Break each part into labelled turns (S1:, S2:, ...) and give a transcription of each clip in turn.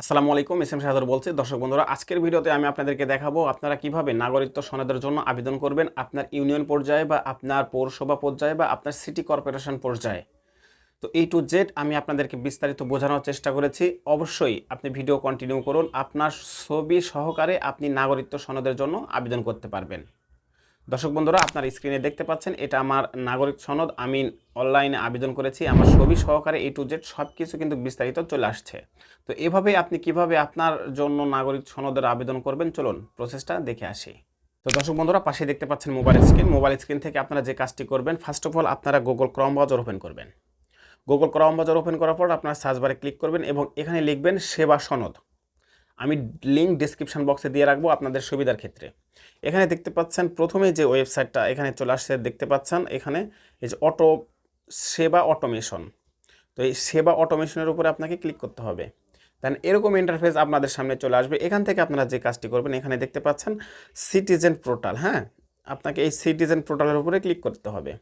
S1: আসসালামু আলাইকুম, S M শাহাদুর বলছি। দর্শক বন্ধুরা, আজকের ভিডিওতে আমি আপনাদেরকে দেখাবো আপনারা কীভাবে নাগরিকত্ব সনদের জন্য আবেদন করবেন আপনার ইউনিয়ন পর্যায়ে বা আপনার পৌরসভা পর্যায়ে বা আপনার সিটি কর্পোরেশন পর্যায়ে। তো এই টু জেড আমি আপনাদেরকে বিস্তারিত বোঝানোর চেষ্টা করেছি। অবশ্যই আপনি ভিডিও কন্টিনিউ করুন। আপনার ছবি সহকারে আপনি নাগরিকত্ব সনদের জন্য আবেদন করতে পারবেন। দর্শক বন্ধুরা, আপনার স্ক্রিনে দেখতে পাচ্ছেন, এটা আমার নাগরিক সনদ। আমি অনলাইনে আবেদন করেছি, আমার ছবি সহকারে এ টু জেড সব কিছু কিন্তু বিস্তারিত চলে আসছে। তো এভাবে আপনি কীভাবে আপনার জন্য নাগরিক সনদের আবেদন করবেন, চলুন প্রসেসটা দেখে আসি। তো দর্শক বন্ধুরা পাশে দেখতে পাচ্ছেন মোবাইল স্ক্রিন মোবাইল স্ক্রিন থেকে আপনারা যে কাজটি করবেন ফার্স্ট অফ অল আপনারা গুগল ক্রম ব্রাউজার ওপেন করবেন। গুগল ক্রম ব্রাউজার ওপেন করার পর আপনারা সার্চ বারে ক্লিক করবেন এবং এখানে লিখবেন সেবা সনদ। আমি লিঙ্ক ডিসক্রিপশন বক্সে দিয়ে রাখব আপনাদের সুবিধার ক্ষেত্রে। এখানে দেখতে পাচ্ছেন প্রথমে যে ওয়েবসাইটটা এখানে চলে আসছে, দেখতে পাচ্ছেন এখানে এই যে অটো, সেবা অটোমেশন। তো এই সেবা অটোমেশনের উপরে আপনাকে ক্লিক করতে হবে। দেন এরকম ইন্টারফেস আপনাদের সামনে চলে আসবে। এখান থেকে আপনারা যে কাজটি করবেন, এখানে দেখতে পাচ্ছেন সিটিজেন পোর্টাল হ্যাঁ? আপনাকে এই সিটিজেন পোর্টালের উপরে ক্লিক করতে হবে।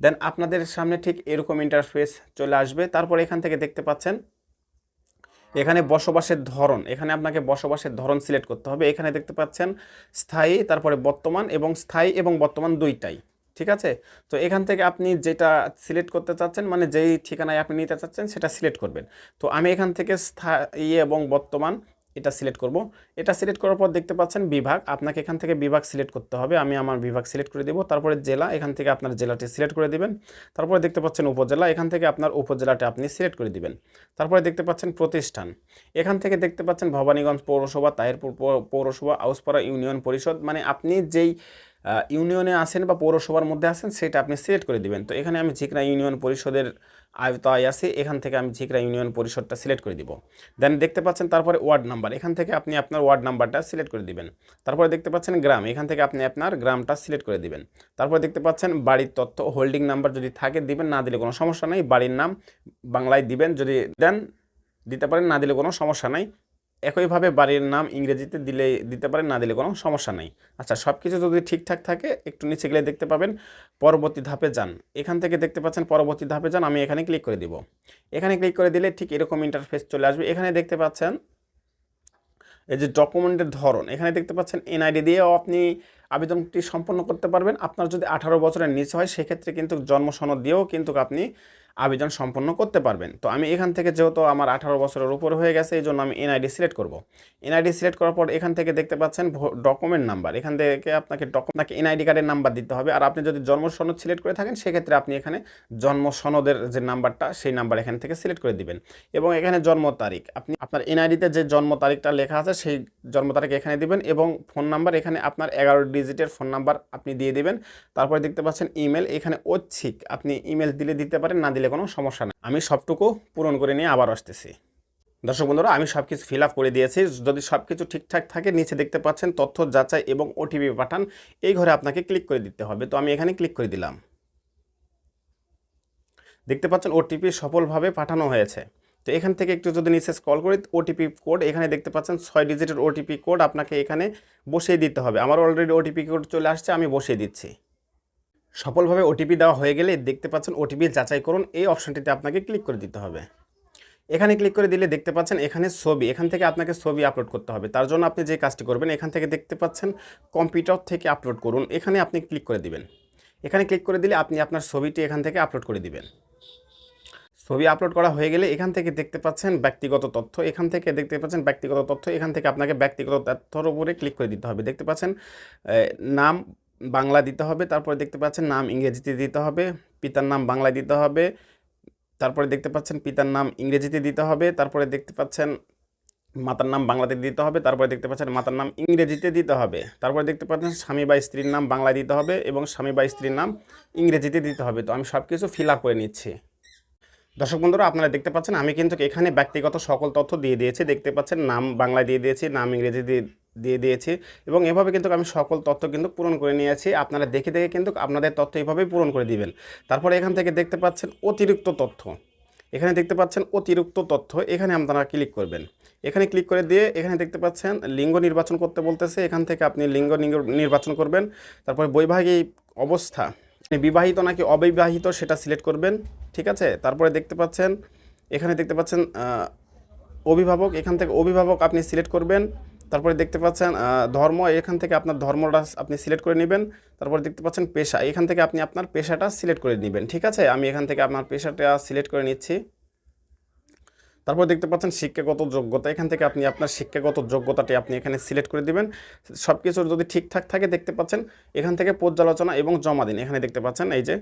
S1: দেন আপনাদের সামনে ঠিক এরকম ইন্টারফেস চলে আসবে। তারপর এখান থেকে দেখতে পাচ্ছেন এখানে বসবাসের ধরন, এখানে আপনাকে বসবাসের ধরন সিলেক্ট করতে হবে। এখানে দেখতে পাচ্ছেন স্থায়ী, তারপরে বর্তমান এবং স্থায়ী এবং বর্তমান দুইটাই, ঠিক আছে? তো এখান থেকে আপনি যেটা সিলেক্ট করতে চাচ্ছেন মানে যেই ঠিকানায় আপনি নিতে চাচ্ছেন, সেটা সিলেক্ট করবেন। তো আমি এখান থেকে স্থায়ী এবং বর্তমান এটা সিলেক্ট করব। এটা সিলেক্ট করার পর দেখতে পাচ্ছেন বিভাগ। আপনাকে এখান থেকে বিভাগ সিলেক্ট করতে হবে। আমি আমার বিভাগ সিলেক্ট করে দেব। তারপরে জেলা, এখান থেকে আপনার জেলাটি সিলেক্ট করে দিবেন। তারপরে দেখতে পাচ্ছেন উপজেলা, এখান থেকে আপনার উপজেলাটি আপনি সিলেক্ট করে দিবেন। তারপরে দেখতে পাচ্ছেন প্রতিষ্ঠান। এখান থেকে দেখতে পাচ্ছেন ভবানীগঞ্জ পৌরসভা, তাহিরপুর পৌরসভা, আউসপাড়া ইউনিয়ন পরিষদ। মানে আপনি যেই ইউনিয়নে আছেন বা পৌরসভার মধ্যে আছেন, সেটা আপনি সিলেক্ট করে দিবেন। তো এখানে আমি ঝিকরা ইউনিয়ন পরিষদের আয়তায় আছি, এখান থেকে আমি ঝিকরা ইউনিয়ন পরিষদটা সিলেক্ট করে দিব। দেন দেখতে পাচ্ছেন তারপরে ওয়ার্ড নাম্বার, এখান থেকে আপনি আপনার ওয়ার্ড নাম্বারটা সিলেক্ট করে দিবেন। তারপরে দেখতে পাচ্ছেন গ্রাম, এখান থেকে আপনি আপনার গ্রামটা সিলেক্ট করে দিবেন। তারপরে দেখতে পাচ্ছেন বাড়ির তথ্য হোল্ডিং নাম্বার যদি থাকে দিবেন, না দিলে কোনো সমস্যা নেই। বাড়ির নাম বাংলায় দিবেন, যদি দেন দিতে পারেন, না দিলে কোনো সমস্যা নাই। একইভাবে বাড়ির নাম ইংরেজিতে দিলে, দিতে পারেন, না দিলে কোনো সমস্যা নাই। আচ্ছা সব কিছু যদি ঠিকঠাক থাকে, একটু নিচে গেলে দেখতে পাবেন, পরবর্তী ধাপে যান। এখান থেকে দেখতে পাচ্ছেন পরবর্তী ধাপে যান, আমি এখানে ক্লিক করে দিব। এখানে ক্লিক করে দিলে ঠিক এরকম ইন্টারফেস চলে আসবে। এখানে দেখতে পাচ্ছেন, এই যে ডকুমেন্টের ধরন, এখানে দেখতে পাচ্ছেন এনআইডি দিয়েও আপনি আবেদনটি সম্পন্ন করতে পারবেন। আপনার যদি আঠারো বছরের নিচে হয়, সেক্ষেত্রে কিন্তু জন্ম সনদ দিয়েও কিন্তু আপনি আবেদন সম্পন্ন করতে পারবেন। তো আমি এখান থেকে যেহেতু আমার আঠারো বছরের উপর হয়ে গেছে, এই জন্য আমি এনআইডি সিলেক্ট করব। এনআইডি সিলেক্ট করার পর এখান থেকে দেখতে পাচ্ছেন ডকুমেন্ট নাম্বার এখান থেকে আপনাকে আপনাকে এনআইডি কার্ডের নাম্বার দিতে হবে। আর আপনি যদি জন্ম সনদ সিলেক্ট করে থাকেন, সেক্ষেত্রে আপনি এখানে জন্ম সনদের যে নাম্বারটা সেই নাম্বার এখান থেকে সিলেক্ট করে দিবেন। এবং এখানে জন্ম তারিখ। আপনি আপনার এনআইডিতে যে জন্ম তারিখটা লেখা আছে, সেই জন্ম তারিখ এখানে দিবেন এবং ফোন নাম্বার এখানে আপনার এগারো ডিজিটের ফোন নাম্বার আপনি দিয়ে দেবেন। তারপরে দেখতে পাচ্ছেন ইমেল এখানে ঐচ্ছিক আপনি ইমেল দিলে দিতে পারেন, না দিলে কোনো সমস্যা নেই। আমি সবটুকু পূরণ করে নিয়ে আবার আসতেছি। দর্শক বন্ধুরা, আমি সব কিছু ফিল করে দিয়েছি। যদি সব কিছু ঠিকঠাক থাকে, নিচে দেখতে পাচ্ছেন তথ্য যাচাই এবং ওটিপি পাঠান। এই ঘরে আপনাকে ক্লিক করে দিতে হবে। তো আমি এখানে ক্লিক করে দিলাম। দেখতে পাচ্ছেন ওটিপি সফলভাবে পাঠানো হয়েছে। তো এখান থেকে একটু যদি নিচে স্ক্রল করি ওটিপি কোড এখানে দেখতে পাচ্ছেন ছয় ডিজিটের ওটিপি কোড আপনাকে এখানে বসিয়ে দিতে হবে। আমার অলরেডি ওটিপি কোড চলে আসছে, আমি বসিয়ে দিচ্ছি। সফলভাবে ওটিপি দেওয়া হয়ে গেলে দেখতে পাচ্ছেন ওটিপি যাচাই করুন, এই অপশনটিতে আপনাকে ক্লিক করে দিতে হবে। এখানে ক্লিক করে দিলে দেখতে পাচ্ছেন এখানে ছবি, এখান থেকে আপনাকে ছবি আপলোড করতে হবে। তার জন্য আপনি যে কাজটি করবেন, এখান থেকে দেখতে পাচ্ছেন কম্পিউটার থেকে আপলোড করুন। এখানে আপনি ক্লিক করে দিবেন। এখানে ক্লিক করে দিলে আপনি আপনার ছবিটি এখান থেকে আপলোড করে দিবেন। ছবি আপলোড করা হয়ে গেলে এখান থেকে দেখতে পাচ্ছেন ব্যক্তিগত তথ্য। এখান থেকে দেখতে পাচ্ছেন ব্যক্তিগত তথ্য। এখান থেকে আপনাকে ব্যক্তিগত তথ্যর উপরে ক্লিক করে দিতে হবে। দেখতে পাচ্ছেন নাম বাংলা দিতে হবে, তারপরে দেখতে পাচ্ছেন নাম ইংরেজিতে দিতে হবে, পিতার নাম বাংলায় দিতে হবে, তারপরে দেখতে পাচ্ছেন পিতার নাম ইংরেজিতে দিতে হবে, তারপরে দেখতে পাচ্ছেন মাতার নাম বাংলাতে দিতে হবে, তারপরে দেখতে পাচ্ছেন মাতার নাম ইংরেজিতে দিতে হবে, তারপরে দেখতে পাচ্ছেন স্বামী বা স্ত্রীর নাম বাংলায় দিতে হবে এবং স্বামী বা স্ত্রীর নাম ইংরেজিতে দিতে হবে। তো আমি সব কিছু ফিল করে নিচ্ছি। দর্শক বন্ধুরা, আপনারা দেখতে পাচ্ছেন, আমি কিন্তু এখানে ব্যক্তিগত সকল তথ্য দিয়ে দিয়েছি। দেখতে পাচ্ছেন, নাম বাংলায় দিয়ে দিয়েছি, নাম ইংরেজি দিয়ে দিয়ে দিয়েছি এবং এভাবে কিন্তু আমি সকল তথ্য কিন্তু পূরণ করে নিয়েছি। আপনারা দেখে দেখে কিন্তু আপনাদের তথ্য এইভাবেই পূরণ করে দিবেন। তারপরে এখান থেকে দেখতে পাচ্ছেন অতিরিক্ত তথ্য। এখানে দেখতে পাচ্ছেন অতিরিক্ত তথ্য, এখানে আপনারা ক্লিক করবেন। এখানে ক্লিক করে দিয়ে এখানে দেখতে পাচ্ছেন, লিঙ্গ নির্বাচন করতে বলতেছে। এখান থেকে আপনি লিঙ্গ নির্বাচন করবেন। তারপরে বৈবাহিক অবস্থা, বিবাহিত নাকি অবিবাহিত সেটা সিলেক্ট করবেন। ঠিক আছে? তারপরে দেখতে পাচ্ছেন, এখানে দেখতে পাচ্ছেন অভিভাবক, এখান থেকে অভিভাবক আপনি সিলেক্ট করবেন। তারপরে দেখতে পাচ্ছেন ধর্ম, এখান থেকে আপনার ধর্মটা আপনি সিলেক্ট করে নেবেন। তারপরে দেখতে পাচ্ছেন, পেশা, এখান থেকে আপনি আপনার পেশাটা সিলেক্ট করে নেবেন। ঠিক আছে? আমি এখান থেকে আপনার পেশাটা সিলেক্ট করে নিচ্ছি। তারপর দেখতে পাচ্ছেন, শিক্ষাগত যোগ্যতা, এখান থেকে আপনি আপনার শিক্ষাগত যোগ্যতাটি আপনি এখানে সিলেক্ট করে দিবেন। সব কিছুর যদি ঠিকঠাক থাকে, দেখতে পাচ্ছেন, এখান থেকে পর্যালোচনা এবং জমা দিন। এখানে দেখতে পাচ্ছেন, এই যে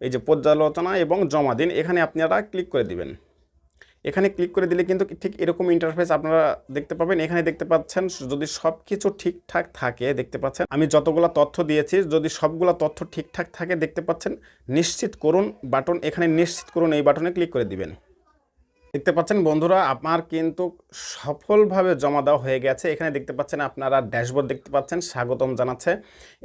S1: এই যে পর্যালোচনা এবং জমা দিন, এখানে আপনারা ক্লিক করে দিবেন। এখানে ক্লিক করে দিলে কিন্তু ঠিক এরকম ইন্টারফেস আপনারা দেখতে পাবেন। এখানে দেখতে পাচ্ছেন, যদি সব কিছু ঠিকঠাক থাকে, দেখতে পাচ্ছেন, আমি যতগুলো তথ্য দিয়েছি, যদি সবগুলো তথ্য ঠিকঠাক থাকে, দেখতে পাচ্ছেন, নিশ্চিত করুন বাটন, এখানে নিশ্চিত করুন এই বাটনে ক্লিক করে দিবেন। দেখতে পাচ্ছেন বন্ধুরা, আমার কিন্তু সফলভাবে জমা দেওয়া হয়ে গেছে। এখানে দেখতে পাচ্ছেন আপনারা ড্যাশবোর্ড দেখতে পাচ্ছেন, স্বাগতম জানাচ্ছে।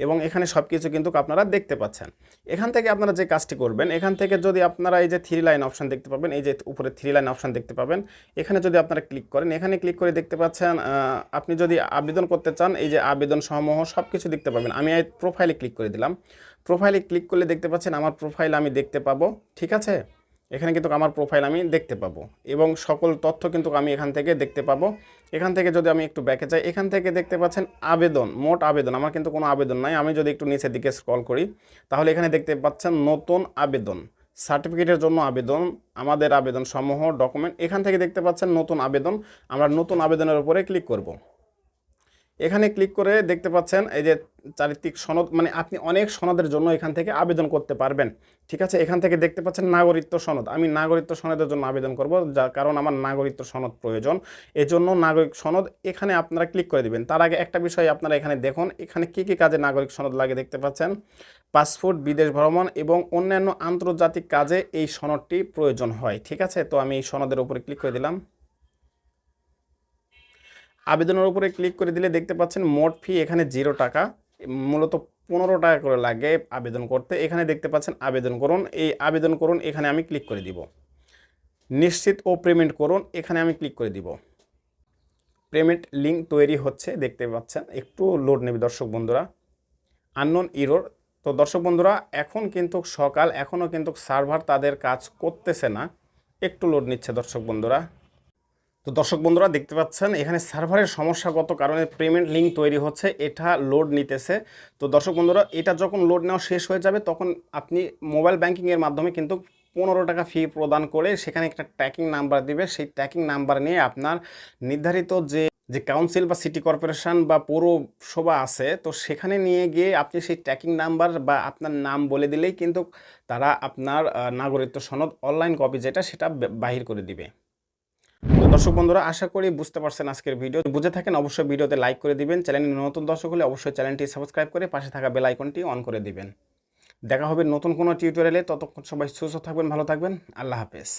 S1: এবং এখানে সব কিছু কিন্তু আপনারা দেখতে পাচ্ছেন। এখান থেকে আপনারা যে কাজটি করবেন, এখান থেকে যদি আপনারা এই যে থ্রি লাইন অপশন দেখতে পাবেন, এই যে উপরে থ্রি লাইন অপশন দেখতে পাবেন, এখানে যদি আপনারা ক্লিক করেন, এখানে ক্লিক করে দেখতে পাচ্ছেন আপনি যদি আবেদন করতে চান, এই যে আবেদন সমূহ সব কিছু দেখতে পাবেন। আমি এই প্রোফাইলে ক্লিক করে দিলাম। প্রোফাইলে ক্লিক করলে দেখতে পাচ্ছেন, আমার প্রোফাইল আমি দেখতে পাবো। ঠিক আছে? এখানে কিন্তু আমার প্রোফাইল আমি দেখতে পাবো। এবং সকল তথ্য কিন্তু আমি এখান থেকে দেখতে পাবো। এখান থেকে যদি আমি একটু ব্যাকে যাই, এখান থেকে দেখতে পাচ্ছেন আবেদন, মোট আবেদন। আমার কিন্তু কোনো আবেদন নাই। আমি যদি একটু নিচের দিকে স্ক্রল করি, তাহলে এখানে দেখতে পাচ্ছেন নতুন আবেদন। সার্টিফিকেটের জন্য আবেদন, আমাদের আবেদন সমূহ ডকুমেন্ট এখান থেকে দেখতে পাচ্ছেন নতুন আবেদন। আমরা নতুন আবেদনের উপরে ক্লিক করব। এখানে ক্লিক করে দেখতে পাচ্ছেন এই যে চারিত্রিক সনদ মানে আপনি অনেক সনদের জন্য এখান থেকে আবেদন করতে পারবেন। ঠিক আছে? এখান থেকে দেখতে পাচ্ছেন নাগরিকত্ব সনদ। আমি নাগরিকত্ব সনদের জন্য আবেদন করব, যার কারণ আমার নাগরিকত্ব সনদ প্রয়োজন। এজন্য নাগরিক সনদ এখানে আপনারা ক্লিক করে দিবেন। তার আগে একটা বিষয় আপনারা এখানে দেখুন। এখানে কী কী কাজে নাগরিক সনদ লাগে দেখতে পাচ্ছেন? পাসপোর্ট, বিদেশ ভ্রমণ এবং অন্যান্য আন্তর্জাতিক কাজে এই সনদটি প্রয়োজন হয়। ঠিক আছে? তো আমি এই সনদের উপরে ক্লিক করে দিলাম। আবেদনের উপরে ক্লিক করে দিলে দেখতে পাচ্ছেন মোট ফি এখানে জিরো টাকা। মূলত পনেরো টাকা করে লাগে আবেদন করতে। এখানে দেখতে পাচ্ছেন আবেদন করুন। এই আবেদন করুন, এখানে আমি ক্লিক করে দিব। নিশ্চিত ও পেমেন্ট করুন, এখানে আমি ক্লিক করে দিব। পেমেন্ট লিঙ্ক তৈরি হচ্ছে, দেখতে পাচ্ছেন। একটু লোড নেবে দর্শক বন্ধুরা। আননোন ইরোর তো দর্শক বন্ধুরা, এখন কিন্তু সকাল এখনও কিন্তু সার্ভার তাদের কাজ করতেছে না। একটু লোড নিচ্ছে দর্শক বন্ধুরা। তো দর্শক বন্ধুরা দেখতে পাচ্ছেন, এখানে সার্ভারের সমস্যাগত কারণে পেমেন্ট লিঙ্ক তৈরি হচ্ছে, এটা লোড নিতেছে। তো দর্শক বন্ধুরা, এটা যখন লোড নেওয়া শেষ হয়ে যাবে, তখন আপনি মোবাইল ব্যাঙ্কিংয়ের মাধ্যমে কিন্তু পনেরো টাকা ফি প্রদান করে সেখানে একটা ট্র্যাকিং নাম্বার দিবে। সেই ট্র্যাকিং নাম্বার নিয়ে আপনার নির্ধারিত যে যে কাউন্সিল বা সিটি কর্পোরেশন বা পৌরসভা আছে, তো সেখানে নিয়ে গিয়ে আপনি সেই ট্র্যাকিং নাম্বার বা আপনার নাম বলে দিলেই কিন্তু তারা আপনার নাগরিকত্ব সনদ অনলাইন কপি যেটা, সেটা বাহির করে দিবে। তো দর্শক বন্ধুরা, আশা করি বুঝতে পারছেন আজকের ভিডিও। বুঝে থাকেন অবশ্যই ভিডিওতে লাইক করে দিবেন। চ্যানেলে নতুন দর্শক হলে অবশ্যই চ্যানেলটি সাবস্ক্রাইব করে পাশে থাকা বেল আইকনটি অন করে দিবেন। দেখা হবে নতুন কোনো টিউটোরিয়ালে ততক্ষণ সবাই সুস্থ থাকবেন, ভালো থাকবেন। আল্লাহ হাফেজ।